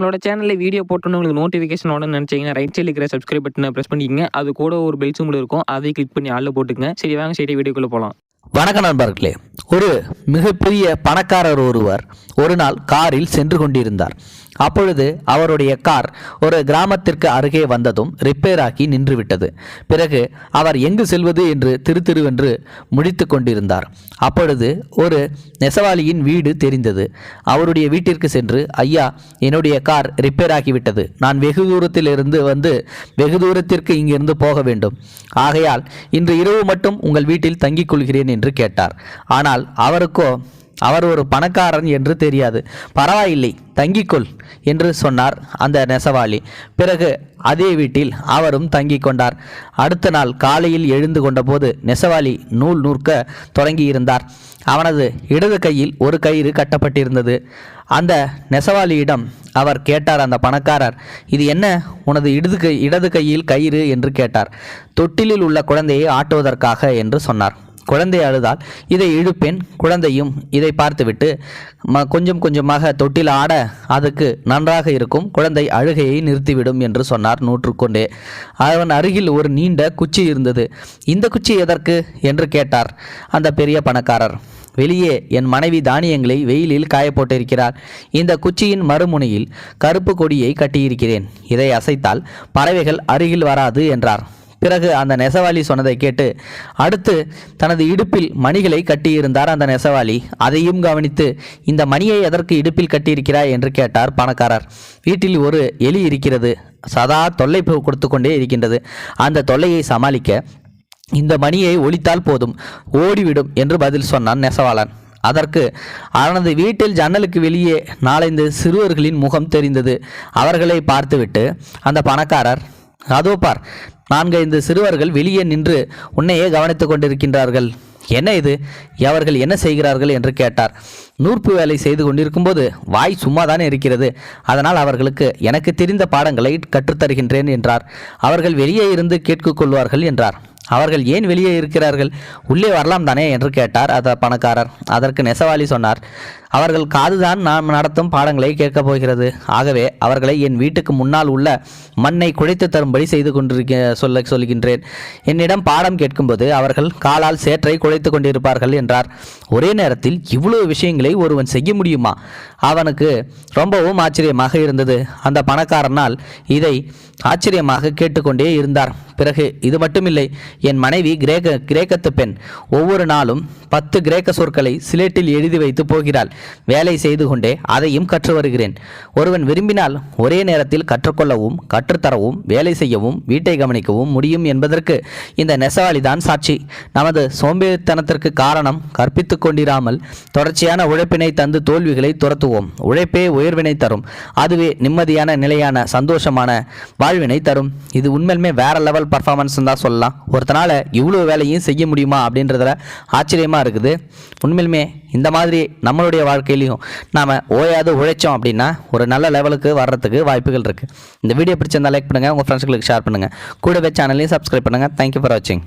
நம்மளோட சேனலில் வீடியோ போட்டோன்னு உங்களுக்கு நோட்டிஃபிகேஷன் உடனே நினச்சிங்கன்னா ரைட் சைடில் இருக்கிற சப்ஸ்கிரைப் பட்டனை ப்ரெஸ் பண்ணிக்கங்க. அது கூட ஒரு பெல் சிம்பிள் இருக்கும். அதை கிளிக் பண்ணி ஆளில் போட்டுக்கங்க. சரி வாங்க சரி வீடியோக்குள்ளே போகலாம் வணக்க நண்பர்களே. ஒரு மிகப்பெரிய பணக்காரர் ஒருவர் ஒரு நாள் காரில் சென்று கொண்டிருந்தார். அப்பொழுது அவருடைய கார் ஒரு கிராமத்திற்கு அருகே வந்ததும் ரிப்பேராகி நின்றுவிட்டது. பிறகு அவர் எங்கு செல்வது? என்று திரு திருவென்று முடித்து கொண்டிருந்தார். அப்பொழுது ஒரு நெசவாளியின் வீடு தெரிந்தது. அவருடைய வீட்டிற்கு சென்று ஐயா என்னுடைய கார் ரிப்பேர் ஆகிவிட்டது. நான் வெகு தூரத்தில் இருந்து வந்து வெகு தூரத்திற்கு இங்கிருந்து போக வேண்டும். ஆகையால் இன்று இரவு மட்டும் உங்கள் வீட்டில் தங்கிக் கொள்கிறேன் என்று கேட்டார். ஆனால் அவருக்கோ அவர் ஒரு பணக்காரன் என்று தெரியாது. பரவாயில்லை தங்கிக்கொள் என்று சொன்னார் அந்த நெசவாளி. பிறகு அதே வீட்டில் அவரும் தங்கி கொண்டார். அடுத்த நாள் காலையில் எழுந்து கொண்டபோது நெசவாளி நூல் நூற்க தொடங்கியிருந்தார் அவனது இடது கையில் ஒரு கயிறு கட்டப்பட்டிருந்தது. அந்த நெசவாளியிடம் அவர் கேட்டார் அந்த பணக்காரர் இது என்ன? உனது இடது கை இடது கையில் கயிறு? என்று கேட்டார். தொட்டிலில் உள்ள குழந்தையை ஆட்டுவதற்காக என்று சொன்னார். குழந்தை அழுதால் இதை இழுப்பேன் குழந்தையும் இதை பார்த்துவிட்டு ம கொஞ்சம் கொஞ்சமாக தொட்டில் ஆட அதுக்கு நன்றாக இருக்கும் குழந்தை அழுகையை நிறுத்திவிடும் என்று சொன்னார் நூற்றுக்கொண்டே. அவன் அருகில் ஒரு நீண்ட குச்சி இருந்தது. இந்த குச்சி எதற்கு? என்று கேட்டார் அந்த பெரிய பணக்காரர். வெளியே என் மனைவி தானியங்களை வெயிலில் காய போட்டிருக்கிறார் இந்த குச்சியின் மறுமுனையில் கருப்பு கொடியை கட்டியிருக்கிறேன். இதை அசைத்தால் பறவைகள் அருகில் வராது என்றார். பிறகு அந்த நெசவாளி சொன்னதை கேட்டு அடுத்து தனது இடுப்பில் மணிகளை கட்டியிருந்தார் அந்த நெசவாளி. அதையும் கவனித்து இந்த மணியை எதற்கு இடுப்பில் கட்டியிருக்கிறாய்? என்று கேட்டார் பணக்காரர். வீட்டில் ஒரு எலி இருக்கிறது. சதா தொல்லை கொடுத்து கொண்டே இருக்கின்றது. அந்த தொல்லையை சமாளிக்க இந்த மணியை ஒழித்தால் போதும். ஓடிவிடும் என்று பதில் சொன்னான் நெசவாளன். அதற்கு அவனது வீட்டில் ஜன்னலுக்கு வெளியே நாளைந்து சிறுவர்களின் முகம் தெரிந்தது. அவர்களை பார்த்துவிட்டு அந்த பணக்காரர் அதோ பார் நான்கைந்து சிறுவர்கள் வெளியே நின்று உன்னையே கவனித்துக் கொண்டிருக்கின்றார்கள். என்ன இது? அவர்கள் என்ன செய்கிறார்கள் என்று கேட்டார். நூற்பு வேலை செய்து கொண்டிருக்கும்போது வாய் சும்மா தானே இருக்கிறது. அதனால் அவர்களுக்கு எனக்கு தெரிந்த பாடங்களை கற்றுத்தருகின்றேன் என்றார். அவர்கள் வெளியே இருந்து கேட்டுக்கொள்வார்கள் என்றார். அவர்கள் ஏன் வெளியே இருக்கிறார்கள்? உள்ளே வரலாம் தானே? என்று கேட்டார் அந்த பணக்காரர். அதற்கு நெசவாளி சொன்னார் அவர்கள் காதுதான் நாம் நடத்தும் பாடங்களை கேட்கப் போகிறது. ஆகவே அவர்களை என் வீட்டுக்கு முன்னால் உள்ள மண்ணை குழைத்து தரும்படி செய்து கொண்டிருக்க சொல்ல சொல்கின்றேன். என்னிடம் பாடம் கேட்கும்போது அவர்கள் காலால் சேற்றை குழைத்து கொண்டிருப்பார்கள் என்றார். ஒரே நேரத்தில் இவ்வளவு விஷயங்களை ஒருவன் செய்ய முடியுமா? அவனுக்கு ரொம்பவும் ஆச்சரியமாக இருந்தது. அந்த பணக்காரனால் இதை ஆச்சரியமாக கேட்டுக்கொண்டே இருந்தார். பிறகு இது மட்டுமில்லை என் மனைவி கிரேக்க கிரேக்கத்து பெண். ஒவ்வொரு நாளும் பத்து கிரேக்க சொற்களை சிலேட்டில் எழுதி வைத்து போகிறாள். வேலை செய்து கொண்டே அதையும் கற்று வருகிறேன். ஒருவன் விரும்பினால் ஒரே நேரத்தில் கற்றுக்கொள்ளவும் கற்றுத்தரவும் வேலை செய்யவும் வீட்டை கவனிக்கவும் முடியும் என்பதற்கு இந்த நெசவாளிதான் சாட்சி. நமது சோம்பேறித்தனத்திற்கு காரணம் கற்பித்து கொண்டிராமல் தொடர்ச்சியான உழைப்பினை தந்து தோல்விகளை துரத்துவோம். உழைப்பே உயர்வினை தரும். அதுவே நிம்மதியான நிலையான சந்தோஷமான வாழ்வினை தரும். இது உண்மையுமே வேற லெவல் பர்ஃபார்மன்ஸ் தான் சொல்லலாம். ஒருத்தனால் இவ்வளோ வேலையும் செய்ய முடியுமா அப்படின்றதுல ஆச்சரியமாக இருக்குது. உண்மையிலுமே இந்த மாதிரி நம்மளுடைய வாழ்க்கையிலையும் நாம் ஓயாது உழைச்சோம் அப்படின்னா ஒரு நல்ல லெவலுக்கு வர்றதுக்கு வாய்ப்புகள் இருக்குது இந்த வீடியோ பிடிச்சிருந்தால் லைக் பண்ணுங்கள் உங்கள் ஃப்ரெண்ட்ஸ்களுக்கு ஷேர் பண்ணுங்கள் கூடவே சேனலையும் சப்ஸ்கிரைப் பண்ணுங்கள் தேங்க்யூ ஃபார் வாட்சிங்